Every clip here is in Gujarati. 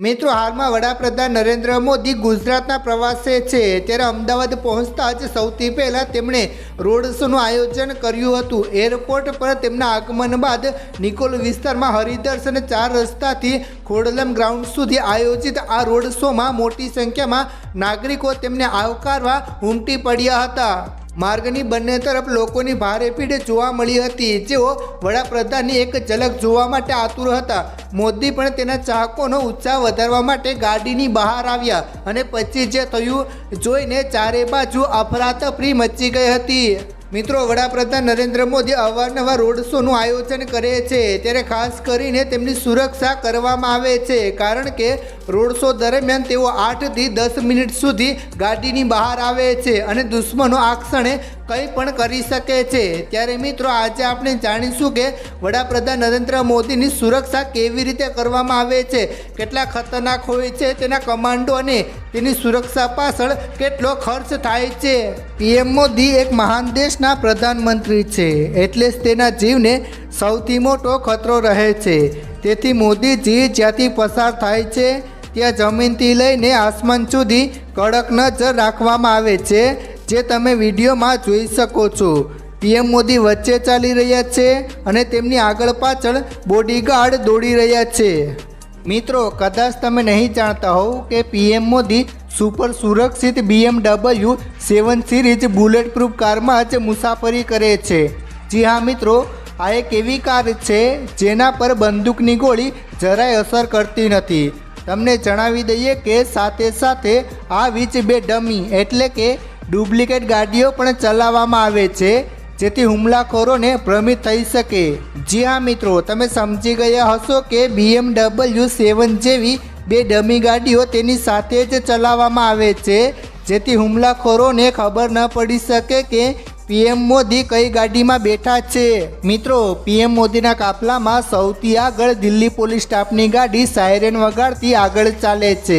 મિત્રો, હાલમાં વડાપ્રધાન નરેન્દ્ર મોદી ગુજરાતના પ્રવાસે છે. ત્યારે અમદાવાદ પહોંચતા જ સૌથી પહેલાં તેમણે રોડ શોનું આયોજન કર્યું હતું. એરપોર્ટ પર તેમના આગમન બાદ નિકોલ વિસ્તારમાં હરિદર્શન ચાર રસ્તાથી ખોડલમ ગ્રાઉન્ડ સુધી આયોજિત આ રોડ શોમાં મોટી સંખ્યામાં નાગરિકો તેમને આવકારવા ઉમટી પડ્યા હતા. માર્ગની બંને તરફ લોકોની ભારે ભીડ જોવા મળી હતી. જેઓ વડાપ્રધાનની એક ઝલક જોવા માટે આતુર હતા. મોદી પણ તેના ચાહકોનો ઉત્સાહ વધારવા માટે ગાડીની બહાર આવ્યા અને પછી જે થયું જોઈને ચારે બાજુ અફરાતફરી મચી ગઈ હતી. મિત્રો, વડાપ્રધાન નરેન્દ્ર મોદી અવારનવાર રોડ શોનું આયોજન કરે છે. ત્યારે ખાસ કરીને તેમની સુરક્ષા કરવામાં આવે છે. કારણ કે રોડ શો દરમિયાન તેઓ આઠથી દસ મિનિટ સુધી ગાડીની બહાર આવે છે અને દુશ્મનો આ ક્ષણે કંઈ પણ કરી શકે છે. ત્યારે મિત્રો, આજે આપણે જાણીશું કે વડાપ્રધાન નરેન્દ્ર મોદીની સુરક્ષા કેવી રીતે કરવામાં આવે છે, કેટલા ખતરનાક હોય છે, તેના કમાન્ડો અને તેની સુરક્ષા પાછળ કેટલો ખર્ચ થાય છે. પીએમ મોદી એક મહાન દેશના પ્રધાનમંત્રી છે, એટલે જ તેના જીવને સૌથી મોટો ખતરો રહે છે. તેથી મોદીજી જ્યાંથી પસાર થાય છે ત્યાં જમીનથી લઈને આસમાન સુધી કડક નજર રાખવામાં આવે છે, જે તમે વિડીયોમાં જોઈ શકો છો. પીએમ મોદી વચ્ચે ચાલી રહ્યા છે અને તેમની આગળ પાછળ બોડીગાર્ડ દોડી રહ્યા છે. મિત્રો, કદાચ તમે નહીં જાણતા હોવ કે પીએમ મોદી સુપર સુરક્ષિત BMW seven series bullet proof કારમાં જ મુસાફરી કરે છે. જી હા, મિત્રો, આ એક એવી કાર છે જેના પર બંદૂકની ગોળી જરાય અસર કરતી નથી. તમને જણાવી દઈએ કે સાથે સાથે આવી જ બે ડમી એટલે કે ડુપ્લિકેટ ગાડીઓ પણ ચલાવવામાં આવે છે, જેથી હુમલાખોરોને ભ્રમિત થઈ શકે. જી હા, મિત્રો, તમે સમજી ગયા હશો કે બીએમડબલ્યુ સેવન જેવી બે ડમી ગાડીઓ તેની સાથે જ ચલાવવામાં આવે છે, જેથી હુમલાખોરોને ખબર ન પડી શકે કે પીએમ મોદી કઈ ગાડીમાં બેઠા છે? મિત્રો, પીએમ મોદીના કાફલામાં સૌથી આગળ દિલ્હી પોલીસ સ્ટાફની ગાડી સાયરેન વગાડતી આગળ ચાલે છે.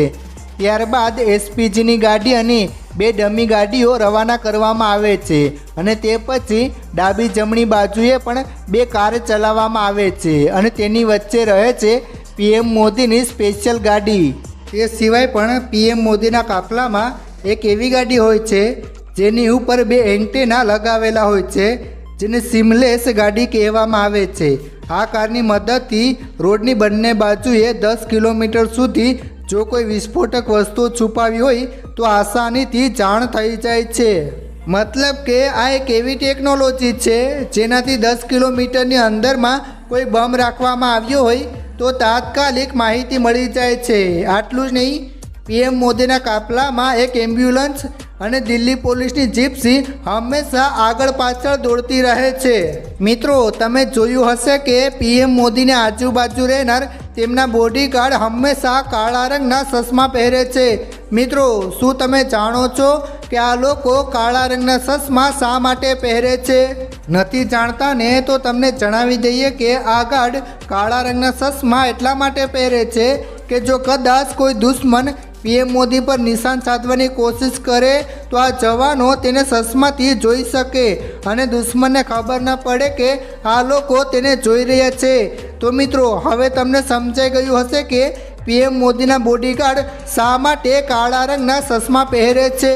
ત્યારબાદ એસપીજીની ગાડી અને બે ડમી ગાડીઓ રવાના કરવામાં આવે છે અને તે પછી ડાબી જમણી બાજુએ પણ બે કાર ચલાવવામાં આવે છે અને તેની વચ્ચે રહે છે પીએમ મોદીની સ્પેશિયલ ગાડી. તે સિવાય પણ પીએમ મોદીના કાફલામાં એક એવી ગાડી હોય છે જેની ઉપર બે એન્ટેના લગાવેલા હોય છે, જેને સિમલેસ ગાડી કહેવામાં આવે છે. આ કારની મદદથી રોડની બંને બાજુએ દસ કિલોમીટર સુધી જો કોઈ વિસ્ફોટક વસ્તુ છુપાવી હોય, તો આસાનીથી જાણ થઈ જાય છે. મતલબ કે આ એક એવી ટેકનોલોજી છે, જેનાથી દસ કિલોમીટરની અંદરમાં કોઈ બમ રાખવામાં આવ્યો હોય, તો તાત્કાલિક માહિતી મળી જાય છે. આટલું જ નહીં, પીએમ મોદીના કાફલામાં એક એમ્બ્યુલન્સ અને દિલ્હી પોલીસની જીપ્સી હંમેશા આગળ પાછળ દોડતી રહે છે. મિત્રો, તમે જોયું હશે કે પીએમ મોદીને આજુબાજુ રહેનાર તેમના બોડીગાર્ડ હંમેશા કાળા રંગના ચશ્મા પહેરે છે. મિત્રો, શું તમે જાણો છો કે આ લોકો કાળા રંગના ચશ્મા શા માટે પહેરે છે? નથી જાણતા ને તો તમને જણાવી દઈએ કે આ ગાર્ડ કાળા રંગના ચશ્મા એટલા માટે પહેરે છે કે જો કદાચ કોઈ દુશ્મન પીએમ મોદી પર નિશાન સાધવાની કોશિશ કરે તો આ જવાનો તેને ચશ્માથી જોઈ શકે. અને દુશ્મનને ખબર ન પડે કે આ લોકો તેને જોઈ રહ્યા છે. તો મિત્રો, હવે તમને સમજાઈ ગયું હશે કે પીએમ મોદીના બોડીગાર્ડ શા માટે કાળા રંગના ચશ્મા પહેરે છે?